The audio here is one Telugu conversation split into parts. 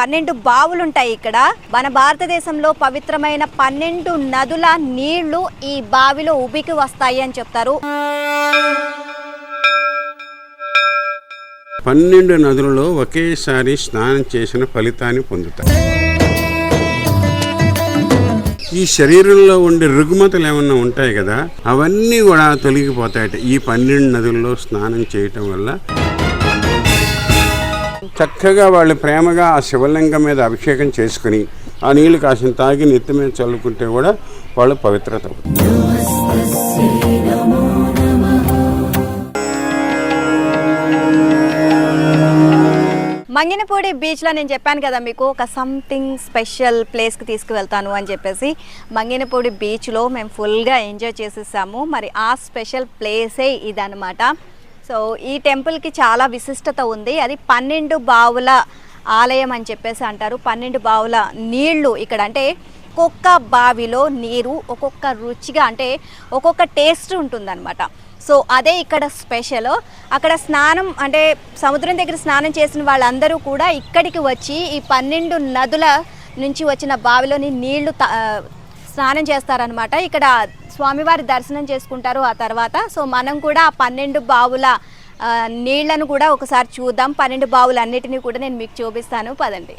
పన్నెండు బావులు ఉంటాయి ఇక్కడ. మన భారతదేశంలో పవిత్రమైన పన్నెండు నదుల నీళ్ళు ఈ బావిలో ఉబికి వస్తాయి అని చెప్తారు. పన్నెండు నదులలో ఒకేసారి స్నానం చేసిన ఫలితాన్ని పొందుతారు ఈ శరీరంలో ఉండే రుగ్మతలు ఏమన్నా ఉంటాయి కదా అవన్నీ కూడా తొలగిపోతాయట ఈ పన్నెండు నదుల్లో స్నానం చేయటం వల్ల. చక్కగా వాళ్ళు ప్రేమగా ఆ శివలింగం మీద అభిషేకం చేసుకుని ఆ నీళ్ళు కాసిన తాగి నెత్తి మీద చల్లుకుంటే కూడా వాళ్ళు పవిత్రత మంగినపూడి బీచ్లో నేను చెప్పాను కదా మీకు ఒక సంథింగ్ స్పెషల్ ప్లేస్కి తీసుకువెళ్తాను అని చెప్పేసి. మంగినపూడి బీచ్లో మేము ఫుల్గా ఎంజాయ్ చేసేసాము. మరి ఆ స్పెషల్ ప్లేసే ఇదనమాట సో ఈ టెంపుల్కి చాలా విశిష్టత ఉంది. అది పన్నెండు బావుల ఆలయం అని చెప్పేసి అంటారు. పన్నెండు బావుల నీళ్ళు ఇక్కడ. అంటే ఒక్కొక్క బావిలో నీరు ఒక్కొక్క రుచిగా అంటే ఒక్కొక్క టేస్ట్ ఉంటుందన్నమాట. సో అదే ఇక్కడ స్పెషల్. అక్కడ స్నానం అంటే సముద్రం దగ్గర స్నానం చేసిన వాళ్ళందరూ కూడా ఇక్కడికి వచ్చి ఈ పన్నెండు నదుల నుంచి వచ్చిన బావిలోని నీళ్ళు స్నానం చేస్తారనమాట ఇక్కడ స్వామివారి దర్శనం చేసుకుంటారు ఆ తర్వాత. సో మనం కూడా ఆ పన్నెండు బావుల నీళ్ళను కూడా ఒకసారి చూద్దాం. పన్నెండు బావులు అన్నిటినీ కూడా నేను మీకు చూపిస్తాను. పదండి.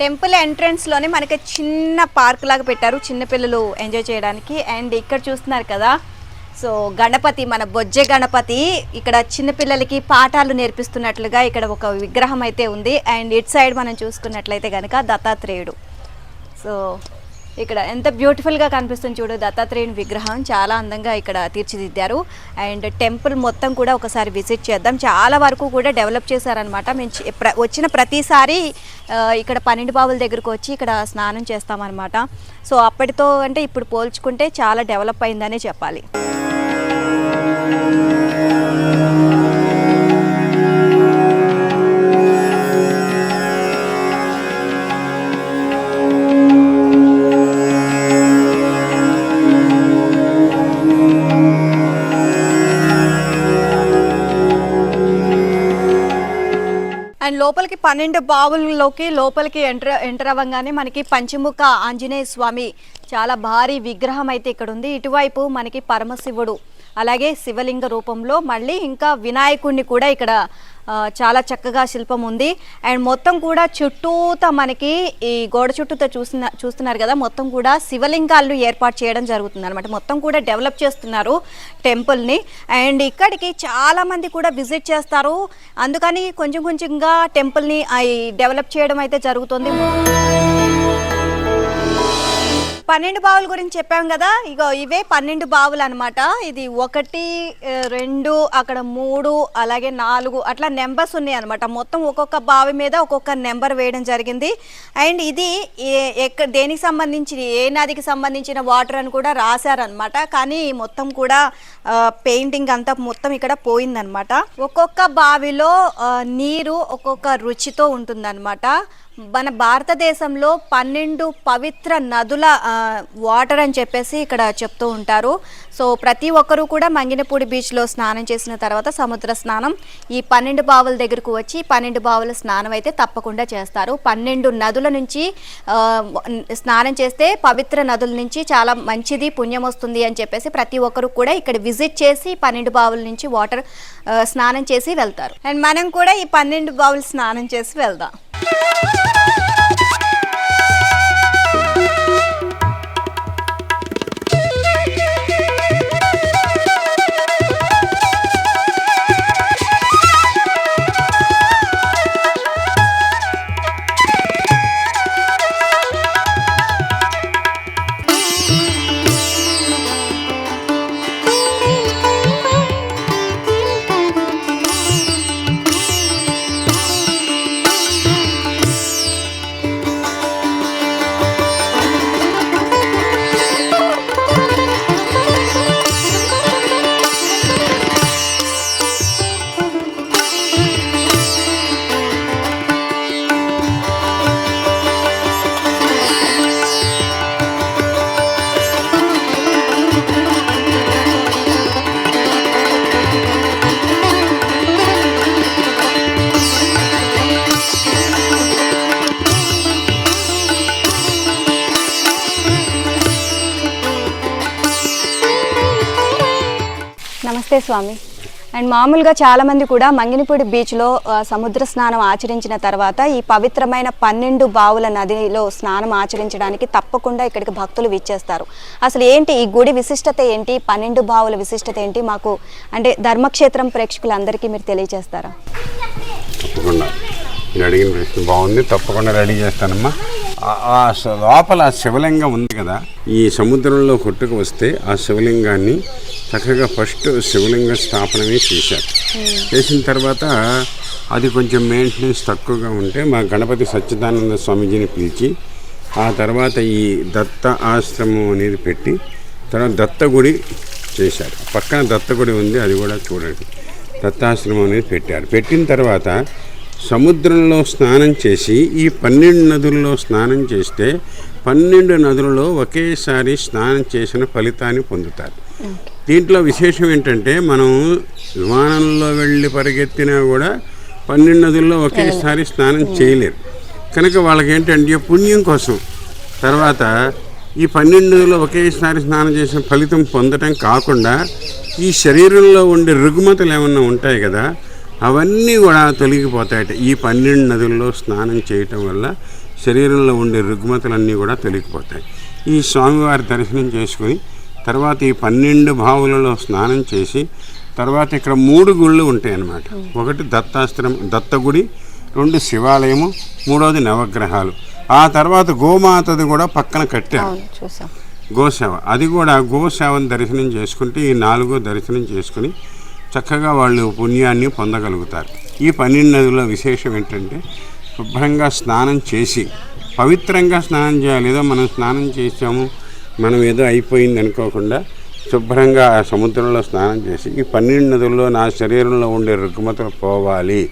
టెంపుల్ ఎంట్రన్స్లోనే మనకి చిన్న పార్క్ లాగా పెట్టారు. చిన్నపిల్లలు ఎంజాయ్ చేయడానికి. అండ్ ఇక్కడ చూస్తున్నారు కదా సో గణపతి మన బొజ్జె గణపతి ఇక్కడ చిన్నపిల్లలకి పాఠాలు నేర్పిస్తున్నట్లుగా ఇక్కడ ఒక విగ్రహం అయితే ఉంది. అండ్ ఇట్ సైడ్ మనం చూసుకున్నట్లయితే కనుక దత్తాత్రేయుడు. సో ఇక్కడ ఎంత బ్యూటిఫుల్గా కనిపిస్తుంది చూడు దత్తాత్రేయుని విగ్రహం. చాలా అందంగా ఇక్కడ తీర్చిదిద్దారు. అండ్ టెంపుల్ మొత్తం కూడా ఒకసారి విజిట్ చేద్దాం. చాలా వరకు కూడా డెవలప్ చేశారనమాట మేము వచ్చిన ప్రతిసారి ఇక్కడ పన్నెండు బావుల దగ్గరకు వచ్చి ఇక్కడ స్నానం చేస్తామన్నమాట. సో అప్పటితో అంటే ఇప్పుడు పోల్చుకుంటే చాలా డెవలప్ అయిందనే చెప్పాలి. లోపలికి పన్నెండు బావుల్లోకి లోపలికి ఎంటర్ ఎంటర్ అవ్వగానే మనకి పంచముఖ ఆంజనేయ స్వామి చాలా భారీ విగ్రహం అయితే ఇక్కడ ఉంది ఇటువైపు మనకి పరమశివుడు అలాగే శివలింగ రూపంలో మళ్ళీ ఇంకా వినాయకుడిని కూడా ఇక్కడ చాలా చక్కగా శిల్పం ఉంది. అండ్ మొత్తం కూడా చుట్టూతో మనకి ఈ గోడ చుట్టూతో చూసిన చూస్తున్నారు కదా మొత్తం కూడా శివలింగాలను ఏర్పాటు చేయడం జరుగుతుంది అనమాట మొత్తం కూడా డెవలప్ చేస్తున్నారు టెంపుల్ని. అండ్ ఇక్కడికి చాలామంది కూడా విజిట్ చేస్తారు. అందుకని కొంచెం కొంచెంగా టెంపుల్ని డెవలప్ చేయడం అయితే జరుగుతుంది. పన్నెండు బావుల గురించి చెప్పాం కదా ఇగో ఇవే పన్నెండు బావులు అనమాట ఇది ఒకటి రెండు అక్కడ మూడు అలాగే నాలుగు అట్లా నెంబర్స్ ఉన్నాయి అనమాట మొత్తం ఒక్కొక్క బావి మీద ఒక్కొక్క నెంబర్ వేయడం జరిగింది. అండ్ ఇది ఏ- ఎక్క దేనికి సంబంధించి ఏ నదికి సంబంధించిన వాటర్ అని కూడా రాశారనమాట కానీ మొత్తం కూడా పెయింటింగ్ అంతా మొత్తం ఇక్కడ పోయిందనమాట ఒక్కొక్క బావిలో నీరు ఒక్కొక్క రుచితో ఉంటుందన్నమాట. మన భారతదేశంలో పన్నెండు పవిత్ర నదుల వాటర్ అని చెప్పేసి ఇక్కడ చెప్తూ ఉంటారు. సో ప్రతి ఒక్కరూ కూడా మంగినపూడి బీచ్లో స్నానం చేసిన తర్వాత సముద్ర స్నానం ఈ పన్నెండు బావుల దగ్గరకు వచ్చి పన్నెండు బావుల స్నానం అయితే తప్పకుండా చేస్తారు. పన్నెండు నదుల నుంచి స్నానం చేస్తే పవిత్ర నదుల నుంచి చాలా మంచిది పుణ్యం వస్తుంది అని చెప్పేసి ప్రతి ఒక్కరు కూడా ఇక్కడ విజిట్ చేసి పన్నెండు బావుల నుంచి వాటర్ స్నానం చేసి వెళ్తారు. అండ్ మనం కూడా ఈ పన్నెండు బావులు స్నానం చేసి వెళ్దాం. Thank you. నమస్తే స్వామి. అండ్ మామూలుగా చాలామంది కూడా మంగినపూడి బీచ్లో సముద్ర స్నానం ఆచరించిన తర్వాత ఈ పవిత్రమైన పన్నెండు బావుల నదిలో స్నానం ఆచరించడానికి తప్పకుండా ఇక్కడికి భక్తులు విచ్చేస్తారు. అసలు ఏంటి ఈ గుడి విశిష్టత ఏంటి? పన్నెండు బావుల విశిష్టత ఏంటి? మాకు అంటే ధర్మక్షేత్రం ప్రేక్షకులందరికీ మీరు తెలియజేస్తారా? తప్పకుండా. మీరు అడిగిన ప్రశ్న బాగుంది. తప్పకుండా రెడీ చేస్తానమ్మా. ఆ- లోపల శివలింగం ఉంది కదా. ఈ సముద్రంలో కొట్టుకు వస్తే ఆ శివలింగాన్ని చక్కగా ఫస్ట్ శివలింగ స్థాపనమే చేశారు. చేసిన తర్వాత అది కొంచెం మెయింటెనెన్స్ తక్కువగా ఉంటే మా గణపతి సచ్చిదానంద స్వామీజీని పిలిచి ఆ తర్వాత ఈ దత్త ఆశ్రమం అనేది పెట్టి తర్వాత దత్తగుడి చేశారు. పక్కన దత్తగుడి ఉంది అది కూడా చూడండి. దత్తాశ్రమం అనేది పెట్టారు. పెట్టిన తర్వాత సముద్రంలో స్నానం చేసి ఈ పన్నెండు నదుల్లో స్నానం చేస్తే పన్నెండు నదులలో ఒకేసారి స్నానం చేసిన ఫలితాన్ని పొందుతారు. దీంట్లో విశేషం ఏంటంటే మనం విమానంలో వెళ్ళి పరిగెత్తినా కూడా పన్నెండు నదుల్లో ఒకేసారి స్నానం చేయలేరు. కనుక వాళ్ళకి ఏంటంటే పుణ్యం కోసం. తర్వాత ఈ పన్నెండులో ఒకేసారి స్నానం చేసిన ఫలితం పొందటం కాకుండా ఈ శరీరంలో ఉండే రుగ్మతలు ఏమన్నా ఉంటాయి కదా అవన్నీ కూడా తొలగిపోతాయట. ఈ పన్నెండు నదుల్లో స్నానం చేయటం వల్ల శరీరంలో ఉండే రుగ్మతలన్నీ కూడా తొలగిపోతాయి. ఈ స్వామివారి దర్శనం చేసుకుని తర్వాత ఈ పన్నెండు బావులలో స్నానం చేసి తర్వాత ఇక్కడ మూడు గుళ్ళు ఉంటాయి అన్నమాట ఒకటి దత్తాశ్రమం దత్తగుడి రెండు శివాలయము మూడవది నవగ్రహాలు. ఆ తర్వాత గోమాతది కూడా పక్కన కట్టారు. గోసేవ అది కూడా గోసేవను దర్శనం చేసుకుంటే ఈ నాలుగో దర్శనం చేసుకుని చక్కగా వాళ్ళు పుణ్యాన్ని పొందగలుగుతారు. ఈ పన్నెండు నదుల విశేషం ఏంటంటే శుభ్రంగా స్నానం చేసి పవిత్రంగా స్నానం చేయాలి. ఏదో మనం స్నానం చేసాము మనం ఏదో అయిపోయింది అనుకోకుండా శుభ్రంగా ఆ సముద్రంలో స్నానం చేసి ఈ పన్నెండు నదుల్లో నా శరీరంలో ఉండే రుగ్మతలు పోవాలి.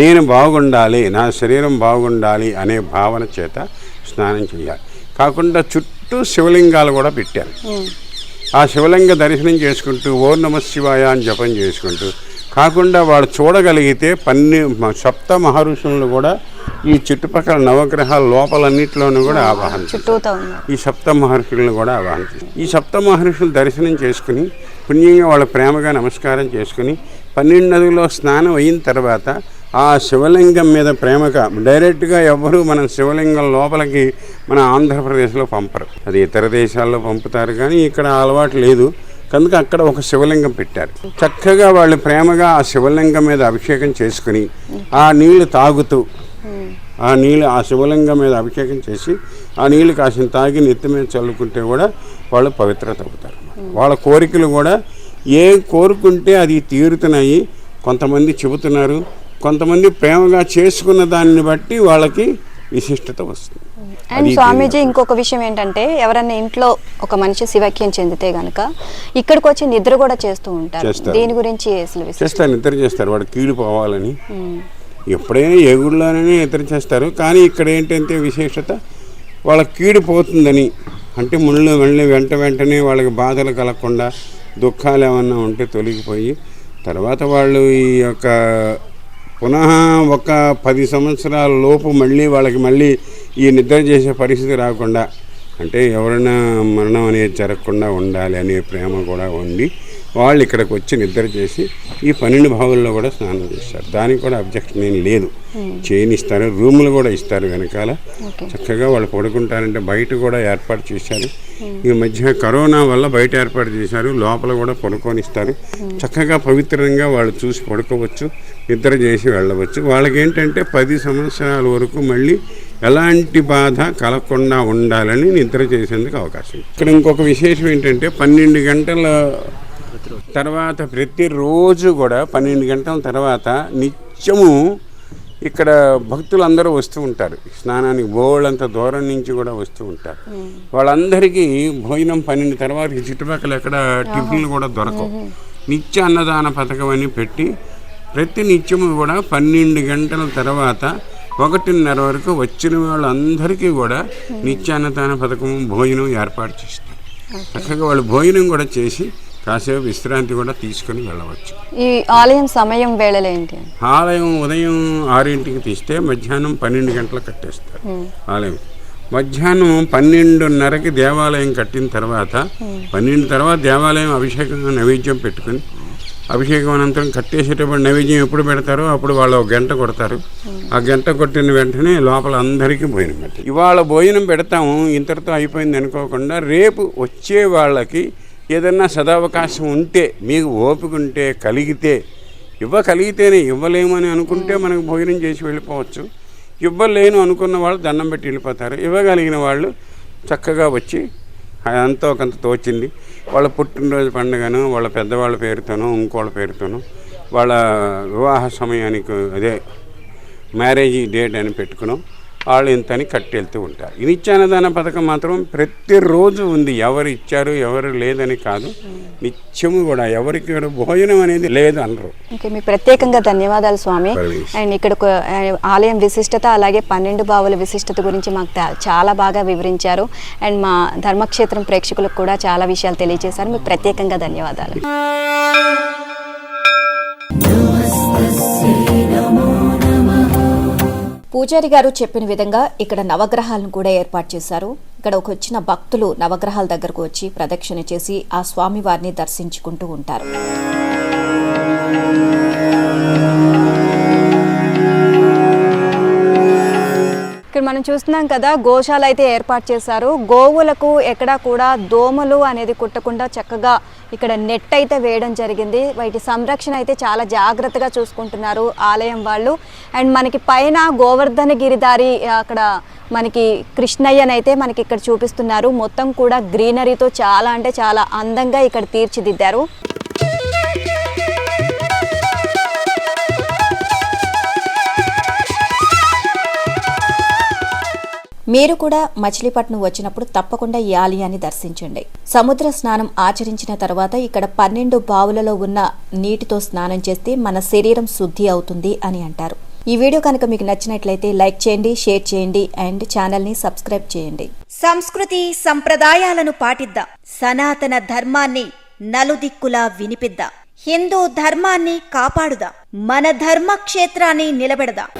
నేను బాగుండాలి నా శరీరం బాగుండాలి అనే భావన చేత స్నానం చేయాలి. కాకుండా చుట్టూ శివలింగాలు కూడా పెట్టారు. ఆ శివలింగ దర్శనం చేసుకుంటూ ఓ నమ శివాయ అని జపం చేసుకుంటూ. కాకుండా వాడు చూడగలిగితే పన్ని సప్త మహర్షులను కూడా ఈ చుట్టుపక్కల నవగ్రహాల లోపలన్నింటిలోనూ కూడా ఆవాహన ఈ సప్త మహర్షులను కూడా ఆవాహన. ఈ సప్త మహర్షులు దర్శనం చేసుకుని పుణ్యంగా వాళ్ళ ప్రేమగా నమస్కారం చేసుకుని పన్నెండు నదుల్లో స్నానం అయిన తర్వాత ఆ శివలింగం మీద ప్రేమగా డైరెక్ట్గా ఎవరు మన శివలింగం లోపలికి మన ఆంధ్రప్రదేశ్లో పంపరు. అది ఇతర దేశాల్లో పంపుతారు కానీ ఇక్కడ అలవాటు లేదు. కనుక అక్కడ ఒక శివలింగం పెట్టారు. చక్కగా వాళ్ళు ప్రేమగా ఆ శివలింగం మీద అభిషేకం చేసుకుని ఆ నీళ్ళు తాగుతూ ఆ నీళ్ళు ఆ శివలింగం మీద అభిషేకం చేసి ఆ నీళ్ళు కాసిన తాగి నెత్తి మీద చల్లుకుంటే కూడా వాళ్ళు పవిత్రత అవుతారు. వాళ్ళ కోరికలు కూడా ఏ కోరుకుంటే అది తీరుతున్నాయి. కొంతమంది చెబుతున్నారు కొంతమంది ప్రేమగా చేసుకున్న దాన్ని బట్టి వాళ్ళకి విశిష్టత వస్తుంది. అండ్ స్వామీజీ ఇంకొక విషయం ఏంటంటే ఎవరన్నా ఇంట్లో ఒక మనిషి శివక్యం చెందితే గనక ఇక్కడికి వచ్చి నిద్ర కూడా చేస్తూ ఉంటారు. దీని గురించి చేస్తారు నిద్ర చేస్తారు. వాడు కీడు పోవాలని. ఎప్పుడైనా ఏ నిద్ర చేస్తారు. కానీ ఇక్కడ ఏంటంటే విశేషత వాళ్ళ కీడు పోతుందని. అంటే ముళ్ళు మళ్ళీ వెంట వెంటనే వాళ్ళకి బాధలు కలగకుండా దుఃఖాలు ఏమన్నా ఉంటే తొలగిపోయి తర్వాత వాళ్ళు ఈ యొక్క పునః ఒక పది సంవత్సరాల లోపు మళ్ళీ వాళ్ళకి మళ్ళీ ఈ నిద్ర చేసే పరిస్థితి రాకుండా అంటే ఎవరైనా మరణం అనేది జరగకుండా ఉండాలి అనే ప్రేమ కూడా ఉంది. వాళ్ళు ఇక్కడికి వచ్చి నిద్ర చేసి ఈ పన్నెండు భావుల్లో కూడా స్నానం చేస్తారు. దానికి కూడా అబ్జెక్షన్ ఏం లేదు. చేయనిస్తారు రూములు కూడా ఇస్తారు వెనకాల. చక్కగా వాళ్ళు పడుకుంటారంటే బయట కూడా ఏర్పాటు చేశారు. ఈ మధ్య కరోనా వల్ల బయట ఏర్పాటు చేశారు లోపల కూడా పడుకొనిస్తారు చక్కగా పవిత్రంగా వాళ్ళు చూసి పడుకోవచ్చు. నిద్ర చేసి వెళ్ళవచ్చు. వాళ్ళకి ఏంటంటే పది సంవత్సరాల వరకు మళ్ళీ ఎలాంటి బాధ కలగకుండా ఉండాలని నిద్ర చేసేందుకు అవకాశం. ఇక్కడ ఇంకొక విశేషం ఏంటంటే పన్నెండు గంటల తర్వాత ప్రతిరోజు కూడా పన్నెండు గంటల తర్వాత నిత్యము ఇక్కడ భక్తులు అందరూ వస్తూ ఉంటారు. స్నానానికి బోళ్ళంత దూరం నుంచి కూడా వస్తూ ఉంటారు. వాళ్ళందరికీ భోజనం పన్నెండు తర్వాత చుట్టుపక్కల ఎక్కడ టిఫిన్లు కూడా దొరకవు. నిత్య అన్నదాన పథకం అని పెట్టి ప్రతి నిత్యము కూడా పన్నెండు గంటల తర్వాత ఒకటిన్నర వరకు వచ్చిన వాళ్ళందరికీ కూడా నిత్యాన్నదాన పథకం భోజనం ఏర్పాటు చేస్తారు. చక్కగా వాళ్ళు భోజనం కూడా చేసి కాసేపు విశ్రాంతి కూడా తీసుకొని వెళ్ళవచ్చు. ఈ ఆలయం సమయం వేళలు ఏంటి? ఆలయం ఉదయం ఆరింటికి తీస్తే మధ్యాహ్నం పన్నెండు గంటలకు కట్టేస్తారు ఆలయం. మధ్యాహ్నం పన్నెండున్నరకి దేవాలయం కట్టిన తర్వాత పన్నెండు తర్వాత దేవాలయం అభిషేకం నైవేద్యం పెట్టుకుని అభిషేకం అనంతరం కట్టేసేటప్పుడు నైవేద్యం ఎప్పుడు పెడతారో అప్పుడు వాళ్ళు ఒక గంట కొడతారు. ఆ గంట కొట్టిన వెంటనే లోపల అందరికీ భోజనం పెడతారు ఇవాళ భోజనం పెడతాము ఇంతటితో అయిపోయింది అనుకోకుండా రేపు వచ్చే వాళ్ళకి ఏదన్నా సదావకాశం ఉంటే మీకు ఓపిక ఉంటే కలిగితే ఇవ్వగలిగితేనే ఇవ్వలేమని అనుకుంటే మనకు భోజనం చేసి వెళ్ళిపోవచ్చు. ఇవ్వలేను అనుకున్న వాళ్ళు దండం పెట్టి వెళ్ళిపోతారు. ఇవ్వగలిగిన వాళ్ళు చక్కగా వచ్చి ఎంతో కొంత తోచింది. వాళ్ళ పుట్టినరోజు పండుగను వాళ్ళ పెద్దవాళ్ళ పేరుతోనో ఇంకోళ్ళ పేరుతోనో వాళ్ళ వివాహ సమయానికి అదే మ్యారేజ్ డేట్ అని పెట్టుకున్నాం. వాళ్ళు ఇంతని కట్టెళ్తూ ఉంటారు. ఈ నిత్యాన్నదాన పథకం మాత్రం ప్రతిరోజు ఉంది. ఎవరు ఇచ్చారు ఎవరు లేదని కాదు. నిత్యము కూడా ఎవరికి భోజనం అనేది లేదు అనరు. ఓకే మీ ప్రత్యేకంగా ధన్యవాదాలు స్వామి. అండ్ ఇక్కడ ఆలయం విశిష్టత అలాగే పన్నెండు బావుల విశిష్టత గురించి మాకు చాలా బాగా వివరించారు. అండ్ మా ధర్మక్షేత్రం ప్రేక్షకులకు కూడా చాలా విషయాలు తెలియజేశారు మీకు ప్రత్యేకంగా ధన్యవాదాలు. పూజారి గారు చెప్పిన విధంగా ఇక్కడ నవగ్రహాలను కూడా ఏర్పాటు చేశారు. ఇక్కడ ఒక వచ్చిన భక్తులు నవగ్రహాల దగ్గరకు వచ్చి ప్రదక్షిణ చేసి ఆ స్వామి వారిని దర్శించుకుంటూ ఉంటారు. మనం చూస్తున్నాం కదా గోశాల అయితే ఏర్పాటు చేశారు. గోవులకు ఎక్కడా కూడా దోమలు అనేది కుట్టకుండా చక్కగా ఇక్కడ నెట్ అయితే వేయడం జరిగింది. వాటి సంరక్షణ అయితే చాలా జాగ్రత్తగా చూసుకుంటున్నారు ఆలయం వాళ్ళు. అండ్ మనకి పైన గోవర్ధన గిరిదారి అక్కడ మనకి కృష్ణయ్యనైతే మనకి ఇక్కడ చూపిస్తున్నారు. మొత్తం కూడా గ్రీనరీతో చాలా అంటే చాలా అందంగా ఇక్కడ తీర్చిదిద్దారు. మీరు కూడా మచిలీపట్నం వచ్చినప్పుడు తప్పకుండా ఈ ఆలయాన్ని దర్శించండి. సముద్ర స్నానం ఆచరించిన తర్వాత ఇక్కడ పన్నెండు బావులలో ఉన్న నీటితో స్నానం చేస్తే మన శరీరం శుద్ధి అవుతుంది అని అంటారు. ఈ వీడియో కనుక మీకు నచ్చినట్లయితే లైక్ చేయండి షేర్ చేయండి అండ్ ఛానల్ని సబ్స్క్రైబ్ చేయండి. సంస్కృతి సంప్రదాయాలను పాటిద్దాం. సనాతన ధర్మాన్ని నలుదిక్కులా వినిపిద్దాం. హిందూ ధర్మాన్ని కాపాడుదాం. మన ధర్మ క్షేత్రాన్ని నిలబెడదాం.